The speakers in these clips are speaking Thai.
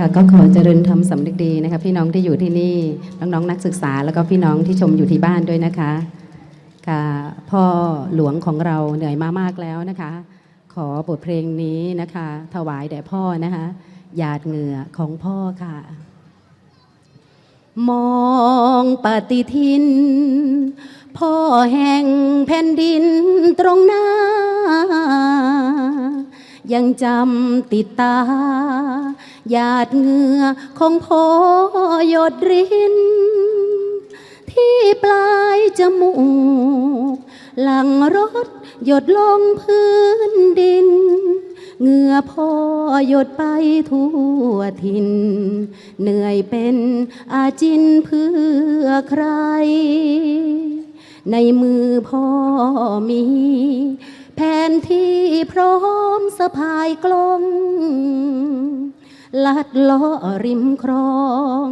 ค่ะก็ขอเจริญธรรมสำนึกดีนะคะพี่น้องที่อยู่ที่นี่น้องๆนักศึกษาแล้วก็พี่น้องที่ชมอยู่ที่บ้านด้วยนะคะค่ะพ่อหลวงของเราเหนื่อยมามากแล้วนะคะ ขอบทเพลงนี้นะคะ ถวายแด่พ่อนะคะหยาดเหงื่อของพ่อค่ะ มองปฏิทิน พ่อแห่งแผ่นดินตรงหน้า ยังจำติดตา หยาดเหงื่อของพ่อหยดริน ที่ปลายจมูก หลังรถหยดลงพื้นดิน เหงื่อพ่อหยดไปทั่วทิน เหนื่อยเป็นอาจินเพื่อใคร ในมือพ่อมี แผนที่พร้อมสะพายกลองลัดล้อริมครอง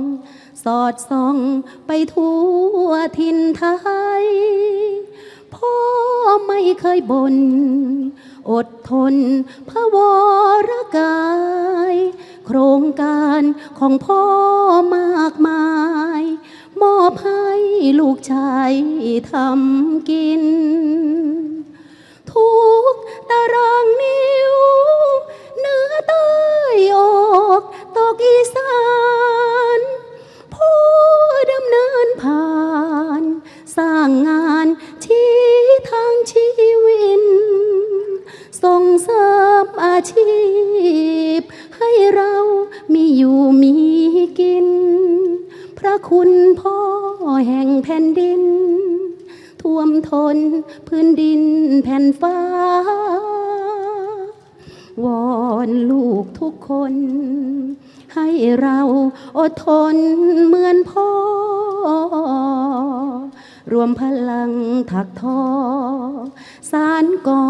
สอดส่องไปทั่วทินไทย พ่อไม่เคยบน่นอดทนพระวรกาย โครงการของพ่อมากมาย มอบให้ลูกชายทำกิน คุณพ่อแห่งแผ่นดิน ท่วมทนพื้นดินแผ่นฟ้า วอนลูกทุกคน ให้เราอดทนเหมือนพ่อ รวมพลังถักทอ สารก่อ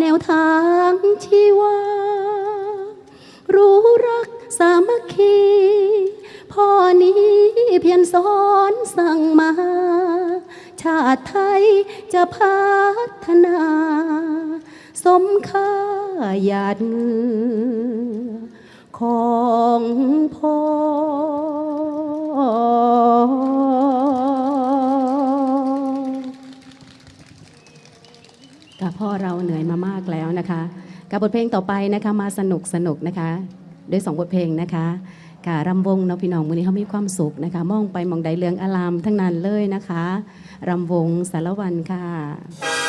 แนวทางชีวา รู้รักสามัคคี พ่อนี้เพียรสอนสั่งมา ชาติไทยจะพัฒนา สมค่าหยาดเงือของพ่อกับพ่อเราเหนื่อยมามากแล้วนะคะ กับบทเพลงต่อไปนะคะมาสนุกสนุกนะคะ ด้วยสองบทเพลงนะคะ กะรำวงเนาะพี่น้องวันนี้เขามีความสุขนะคะ มองไปมองใดเรืองอารามทั้งนั้นเลยนะคะรำวงสารวันค่ะ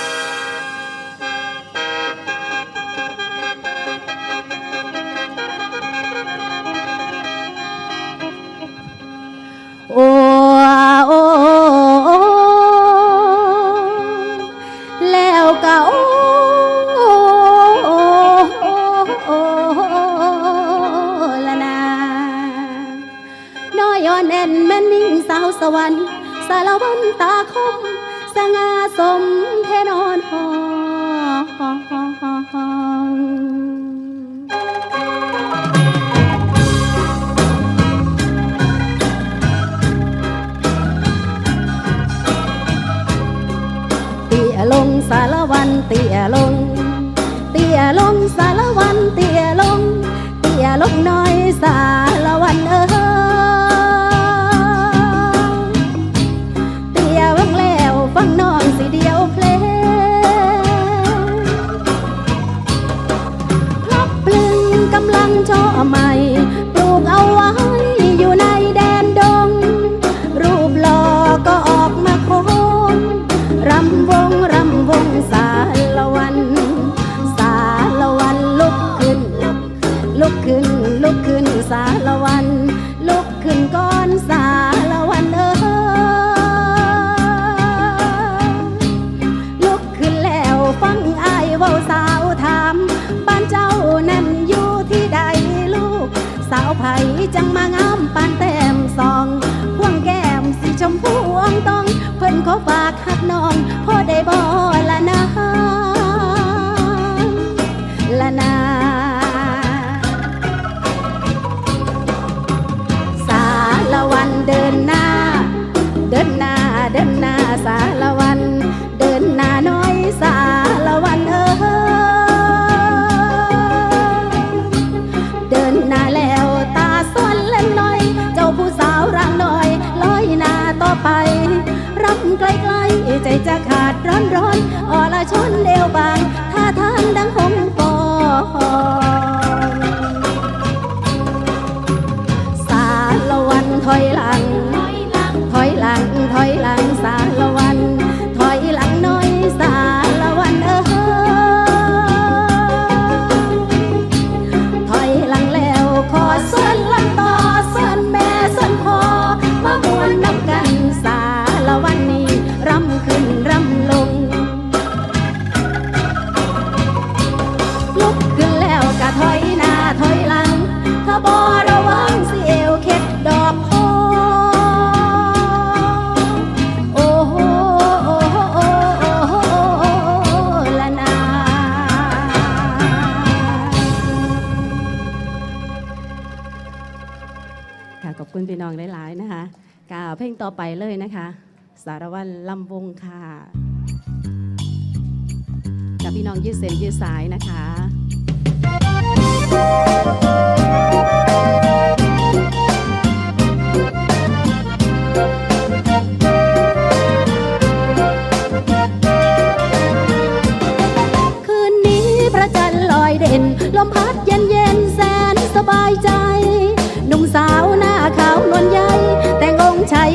สารวันเตี้ยลง เตี้ยลงสารวันเตี้ยลง เตี้ยลงน้อยสารวันเออเตี้ยวังแล้วฟังน้องสิเดียวเพลงพลับพลึงกำลังช่อใหม่ จังมางามปานแต้มสองพวงแก้มสีชมพูอ่องตอง เพิ่นขอฝากหักน้องพ่อได้บ่ละนะละนาสารวันเดินหน้า เดินหน้าเดินหน้าสารวัน เดินหน้าน้อยสา้อนร้อนอละชนเอวบางท่าทางดังหงปอสาละวันถอยหลัง ไปเลยนะคะ สารวัตรลำวงค่ะกับพี่น้องยืดเส้นยืดสายนะคะ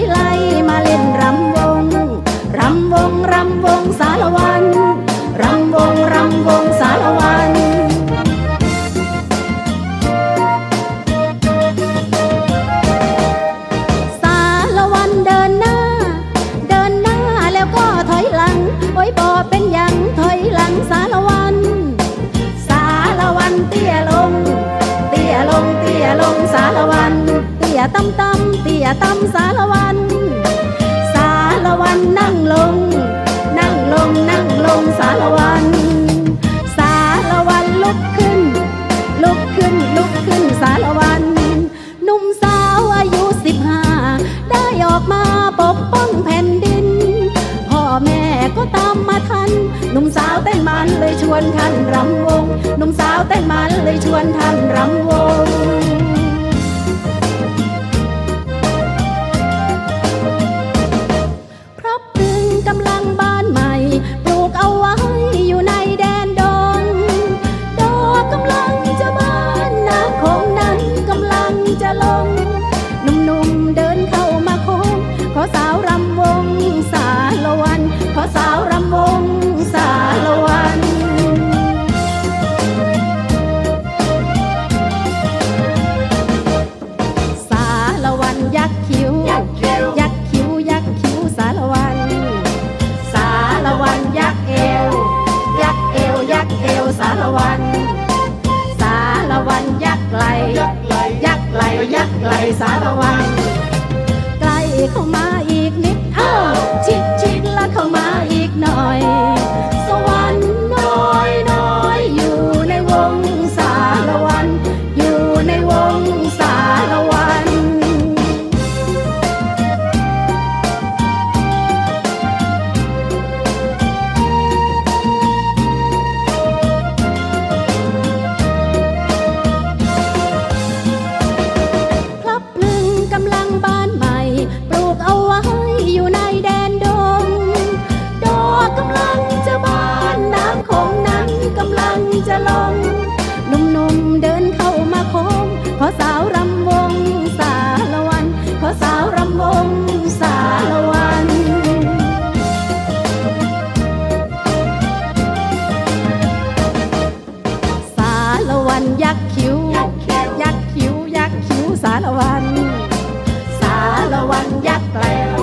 ไล่มาเล่นรำวง รำวงรำวงสารวัน รำวงรำวงสารวันสารวันเดินหน้า เดินหน้าแล้วก็ถอยหลัง โอ้ยบอเป็นยังถอยหลังสารวัน สารวันเตี้ยลง เตี้ยลงเตี้ยลงสารวัน เตี้ยต่ำต่ำเตี้ยต่ำสารวัน วนท่านรำวงหนุ่มสาวเต้นมันเลยชวนท่านรำวงารวัน สารวันยักษ์แกลว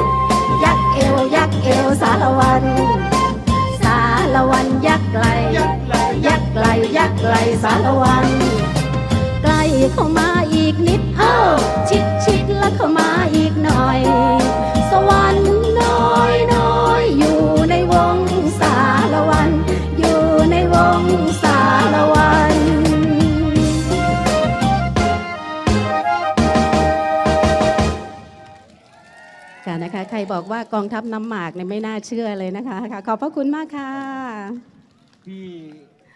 ยักษ์เอวยักษ์เอวสารวัน สารวันยักษ์ไหลยักษ์ไหลยักษ์ไหลสารวันใกล้เข้ามาอีกนิดเอ้าชิดชิดแล้วเข้ามาอีกหน่อย นะคะ ใครบอกว่ากองทัพน้ำหมากเนี่ยไม่น่าเชื่อเลยนะคะค่ะขอบพระคุณมากค่ะ พี่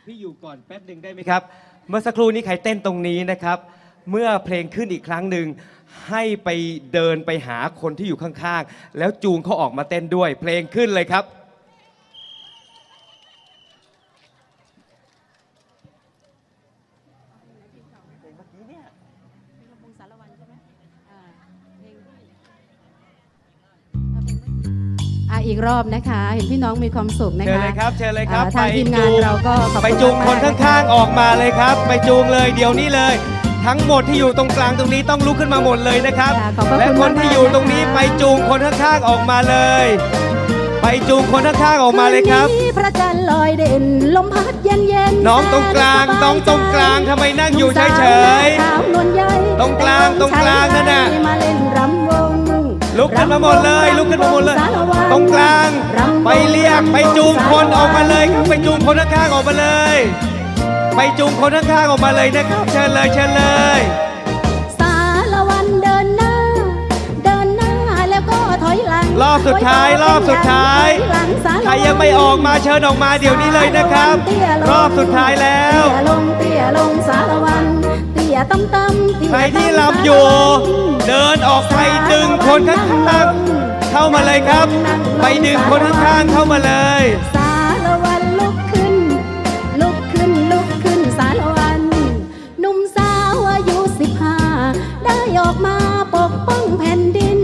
พี่อยู่ก่อนแป๊บหนึ่งได้ไหมครับ เมื่อสักครู่นี้ใครเต้นตรงนี้นะครับ เมื่อเพลงขึ้นอีกครั้งหนึ่งให้ไปเดินไปหาคนที่อยู่ข้างๆ แล้วจูงเขาออกมาเต้นด้วย เพลงขึ้นเลยครับ อีกรอบนะคะ เห็นพี่น้องมีความสุขนะคะเชิญเลยครับ เชิญเลยครับอ่าทางทีมงานเราก็ขอบไปคุณจูงคนมกๆข้างๆออกมาเลยครับ ไปจูงเลยเดี๋ยวนี้เลย ทั้งหมดที่อยู่ตรงกลางตรงนี้ต้องลุกขึ้นมาหมดเลยนะครับ ค่ะขอบพระและคุณคนที่อยู่ตรงนี้มากๆไปจูงคนข้างๆออกมาเลย ไปจูงคนข้างๆออกมาเลยครับ นนี้พระจันทร์ลอยเด่นลมพัดเย็นเย็นๆน้องตรงกลางแสสบยน้องตรงกลางใจทำไมนั่งอยู่เฉยๆหนุ่มสาวหน้าขาวนวลใยตรงกลางตรงกลางนั่นน่ะ มาเล่นรำวง ลุกขึ้นมาหมดเลย ลุกขึ้นมาหมดเลยรำวสารวัตรงกลางรำวงไปเรียกไปจูงคนออกมาเลยครับไปจูงคนข้างๆออกมาเลย ไปจูงคนข้างๆออกมาเลยนะครับเชิญเลยเชิญเลยสารวันเดินหน้าเดินหน้าแล้วก็ถอยหลังรอบสุดท้ายรอบสุดท้ายถอหลังสารวันใครยังไม่ออกมาเชิญออกมาเดี๋ยวนี้เลยนะครับเตี้ยลงรอบสุดท้ายแล้วเตี้ยลงเตี้ยลงสารวัน เตี้ยต่ำต่ำเตี้ยใครที่ต่ำลำอยู่ เดินออกไปดึงคนข้างๆเข้ามาเลยครับ ไปดึงคนข้างๆเข้ามาเลยสารวันลุกขึ้น ลุกขึ้นลุกขึ้นสารวันหนุ่มสาวอายุสิบห้าได้ออกมาปกป้องแผ่นดิน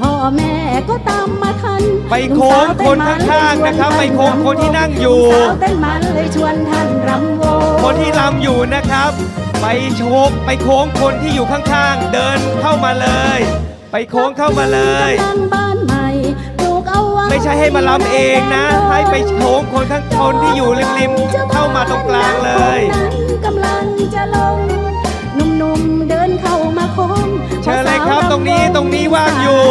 พ่อแม่ก็ตามมาทัน ไปโค้งคนข้างๆนะครับ ไปโค้งคนที่นั่งอยู่หนุ่มสาวเต้นมันเลยชวนท่านรำวงคนที่ลำอยู่นะครับ ไปโชกไปโค้งคนที่อยู่ข้างๆ เดินเข้ามาเลย ไปโค้งเข้ามาเลยกำลังบ้านใหม่ปลูกเอาไว้ไม่ใช่ให้มาลำเองนะ ให้ไปโค้งคนข้างคนที่อยู่ริมๆเข้ามาตรงกลางเลย กำลังจะลงหนุ่มๆเดินเข้ามาโค้งเชิญเลยครับตรงนี้ตรงนี้ว่างอยู่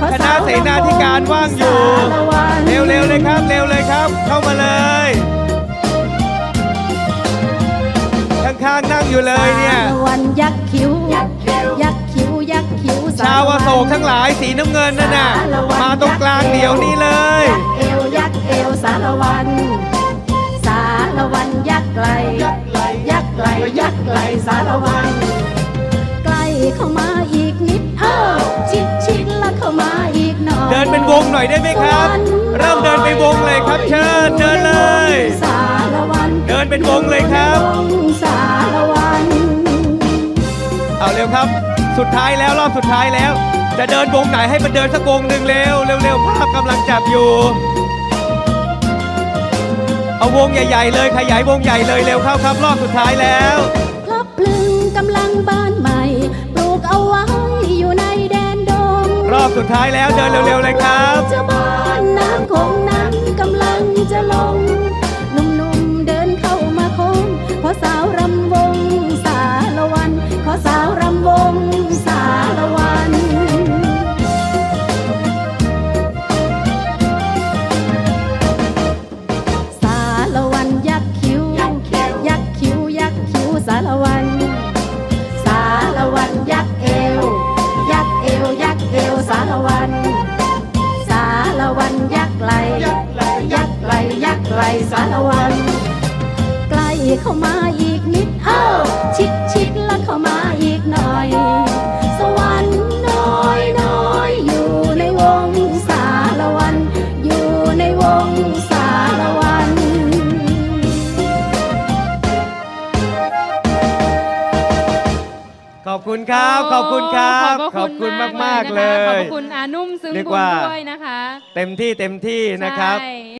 คณะเสนาธิการว่างอยู่ เร็วๆเลยครับ เร็วเลยครับ เข้ามาเลย ข้างๆนั่งอยู่เลยเนี่ย สารวันยักษ์คิ้ว ยักษ์คิ้ว ยักษ์คิ้วยักษ์คิ้วชาวอโศกทั้งหลายสีน้ำเงินนั่นน่ะ มาตรงกลางเดี๋ยวนี้เลย ยักษ์เอวยักษ์เอวสารวัน สารวันยักษ์ไกล ยักษ์ไกลยักษ์ไกลยักษ์ไกลสารวันใกล้เข้ามาอีกนิดเอ้าชิดชิดแล้วเข้ามาอีกหน่อยเดินเป็นวงหน่อยได้ไหมครับ เริ่มเดินเป็นวงเลยครับเชิญเดินเลย สารวันเดิ นเป็นวงเลยครับวงสารวันเอาเร็วครับ สุดท้ายแล้วรอบสุดท้ายแล้ว จะเดินวงไหนให้มันเดินสักวงหนึ่งเร็วเร็วๆภาพกำลังจับอยู่ เอาวงใหญ่ ๆ เลยขยายวงใหญ่เลยเร็วเข้าครับ รอบสุดท้ายแล้วพลับพลึงกำลังบ้านใหม่ปลูกเอาไว้อยู่ในแดนดงรอบสุดท้ายแล้วเดินเร็วๆเลยครับ จะบ้านน้ำคงนั้นกำลังจะลง สาวรำวงสารวันขอสาว เข้ามาอีกนิดเอ้าชิดชิดแล้วเข้ามาอีกหน่อย สวรรค์น้อยน้อยอยู่ในวงสารวัน อยู่ในวงสารวัน ขอบคุณครับ ขอบคุณครับ ขอบพระคุณมากๆเลนะคะขอบยพระคุณอานุ่มซึ้งเรียกบุญว่า ด้วยนะคะ เต็มที่เต็มที่นะครับใช่